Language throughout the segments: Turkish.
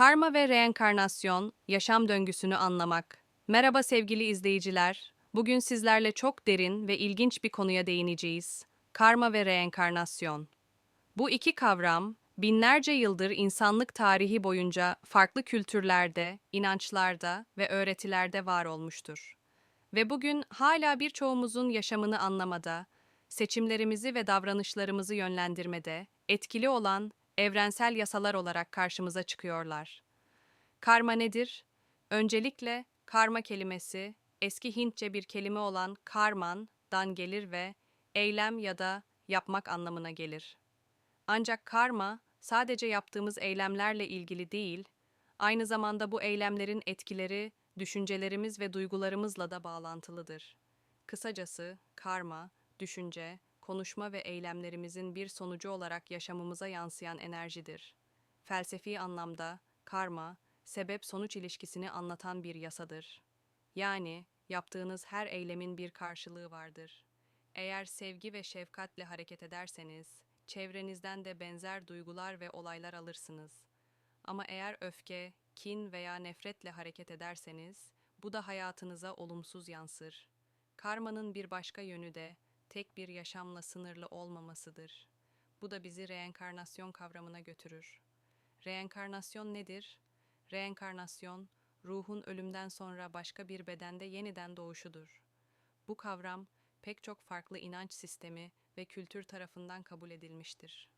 Karma ve reenkarnasyon, yaşam döngüsünü anlamak. Merhaba sevgili izleyiciler. Bugün sizlerle çok derin ve ilginç bir konuya değineceğiz. Karma ve reenkarnasyon. Bu iki kavram, binlerce yıldır insanlık tarihi boyunca farklı kültürlerde, inançlarda ve öğretilerde var olmuştur. Ve bugün hala birçoğumuzun yaşamını anlamada, seçimlerimizi ve davranışlarımızı yönlendirmede etkili olan evrensel yasalar olarak karşımıza çıkıyorlar. Karma nedir? Öncelikle karma kelimesi eski Hintçe bir kelime olan karman'dan gelir ve eylem ya da yapmak anlamına gelir. Ancak karma sadece yaptığımız eylemlerle ilgili değil, aynı zamanda bu eylemlerin etkileri düşüncelerimiz ve duygularımızla da bağlantılıdır. Kısacası karma, düşünce, konuşma ve eylemlerimizin bir sonucu olarak yaşamımıza yansıyan enerjidir. Felsefi anlamda karma, sebep-sonuç ilişkisini anlatan bir yasadır. Yani yaptığınız her eylemin bir karşılığı vardır. Eğer sevgi ve şefkatle hareket ederseniz, çevrenizden de benzer duygular ve olaylar alırsınız. Ama eğer öfke, kin veya nefretle hareket ederseniz, bu da hayatınıza olumsuz yansır. Karmanın bir başka yönü de tek bir yaşamla sınırlı olmamasıdır. Bu da bizi reenkarnasyon kavramına götürür. Reenkarnasyon nedir? Reenkarnasyon, ruhun ölümden sonra başka bir bedende yeniden doğuşudur. Bu kavram pek çok farklı inanç sistemi ve kültür tarafından kabul edilmiştir.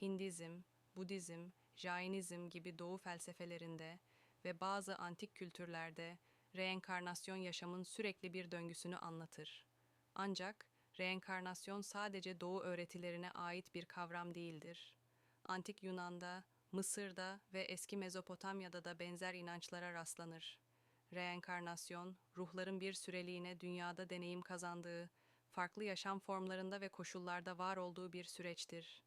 Hindizm, Budizm, Jainizm gibi doğu felsefelerinde ve bazı antik kültürlerde reenkarnasyon yaşamın sürekli bir döngüsünü anlatır. Ancak reenkarnasyon sadece doğu öğretilerine ait bir kavram değildir. Antik Yunan'da, Mısır'da ve eski Mezopotamya'da da benzer inançlara rastlanır. Reenkarnasyon, ruhların bir süreliğine dünyada deneyim kazandığı, farklı yaşam formlarında ve koşullarda var olduğu bir süreçtir.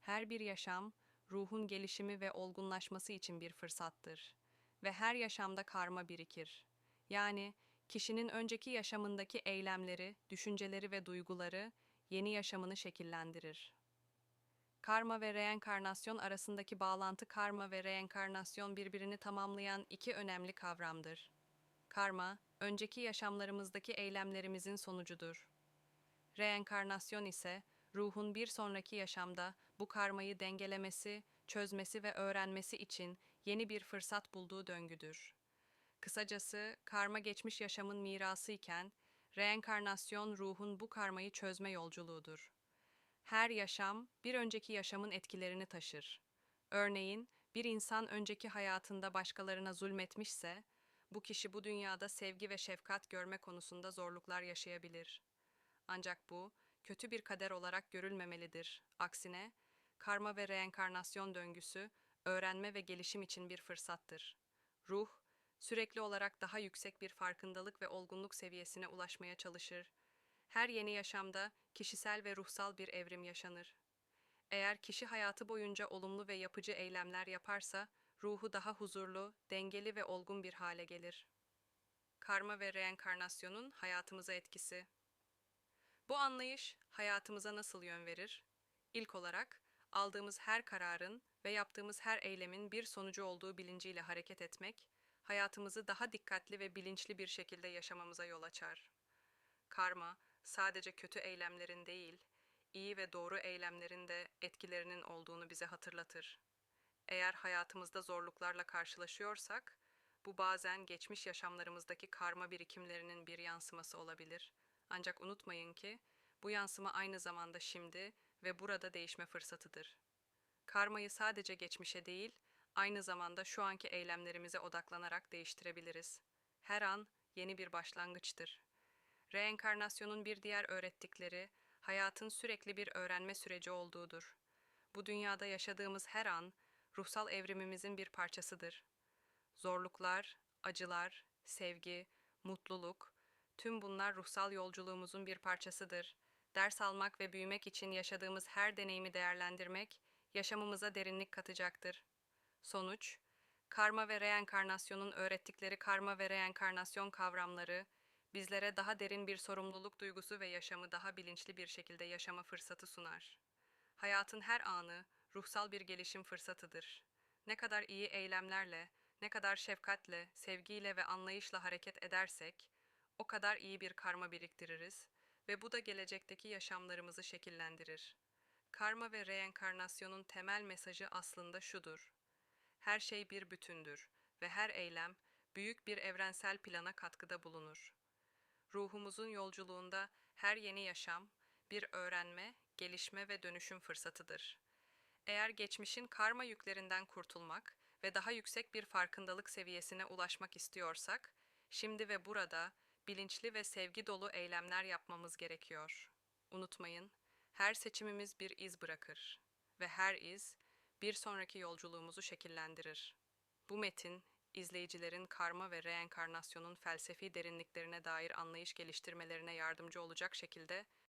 Her bir yaşam, ruhun gelişimi ve olgunlaşması için bir fırsattır. Ve her yaşamda karma birikir. Yani kişinin önceki yaşamındaki eylemleri, düşünceleri ve duyguları yeni yaşamını şekillendirir. Karma ve reenkarnasyon arasındaki bağlantı karma ve reenkarnasyon birbirini tamamlayan iki önemli kavramdır. Karma, önceki yaşamlarımızdaki eylemlerimizin sonucudur. Reenkarnasyon ise ruhun bir sonraki yaşamda bu karmayı dengelemesi, çözmesi ve öğrenmesi için yeni bir fırsat bulduğu döngüdür. Kısacası karma geçmiş yaşamın mirası iken reenkarnasyon ruhun bu karmayı çözme yolculuğudur. Her yaşam bir önceki yaşamın etkilerini taşır. Örneğin bir insan önceki hayatında başkalarına zulmetmişse bu kişi bu dünyada sevgi ve şefkat görme konusunda zorluklar yaşayabilir. Ancak bu kötü bir kader olarak görülmemelidir. Aksine karma ve reenkarnasyon döngüsü öğrenme ve gelişim için bir fırsattır. Ruh sürekli olarak daha yüksek bir farkındalık ve olgunluk seviyesine ulaşmaya çalışır. Her yeni yaşamda kişisel ve ruhsal bir evrim yaşanır. Eğer kişi hayatı boyunca olumlu ve yapıcı eylemler yaparsa, ruhu daha huzurlu, dengeli ve olgun bir hale gelir. Karma ve reenkarnasyonun hayatımıza etkisi. Bu anlayış hayatımıza nasıl yön verir? İlk olarak aldığımız her kararın ve yaptığımız her eylemin bir sonucu olduğu bilinciyle hareket etmek, hayatımızı daha dikkatli ve bilinçli bir şekilde yaşamamıza yol açar. Karma, sadece kötü eylemlerin değil, iyi ve doğru eylemlerin de etkilerinin olduğunu bize hatırlatır. Eğer hayatımızda zorluklarla karşılaşıyorsak, bu bazen geçmiş yaşamlarımızdaki karma birikimlerinin bir yansıması olabilir. Ancak unutmayın ki, bu yansıma aynı zamanda şimdi ve burada değişme fırsatıdır. Karmayı sadece geçmişe değil, aynı zamanda şu anki eylemlerimize odaklanarak değiştirebiliriz. Her an yeni bir başlangıçtır. Reenkarnasyonun bir diğer öğrettikleri, hayatın sürekli bir öğrenme süreci olduğudur. Bu dünyada yaşadığımız her an, ruhsal evrimimizin bir parçasıdır. Zorluklar, acılar, sevgi, mutluluk, tüm bunlar ruhsal yolculuğumuzun bir parçasıdır. Ders almak ve büyümek için yaşadığımız her deneyimi değerlendirmek, yaşamımıza derinlik katacaktır. Sonuç, karma ve reenkarnasyonun öğrettikleri karma ve reenkarnasyon kavramları, bizlere daha derin bir sorumluluk duygusu ve yaşamı daha bilinçli bir şekilde yaşama fırsatı sunar. Hayatın her anı ruhsal bir gelişim fırsatıdır. ne kadar iyi eylemlerle, ne kadar şefkatle, sevgiyle ve anlayışla hareket edersek, o kadar iyi bir karma biriktiririz ve bu da gelecekteki yaşamlarımızı şekillendirir. Karma ve reenkarnasyonun temel mesajı aslında şudur. Her şey bir bütündür ve her eylem büyük bir evrensel plana katkıda bulunur. Ruhumuzun yolculuğunda her yeni yaşam bir öğrenme, gelişme ve dönüşüm fırsatıdır. Eğer geçmişin karma yüklerinden kurtulmak ve daha yüksek bir farkındalık seviyesine ulaşmak istiyorsak, şimdi ve burada bilinçli ve sevgi dolu eylemler yapmamız gerekiyor. Unutmayın, her seçimimiz bir iz bırakır ve her iz bir sonraki yolculuğumuzu şekillendirir. Bu metin, izleyicilerin karma ve reenkarnasyonun felsefi derinliklerine dair anlayış geliştirmelerine yardımcı olacak şekilde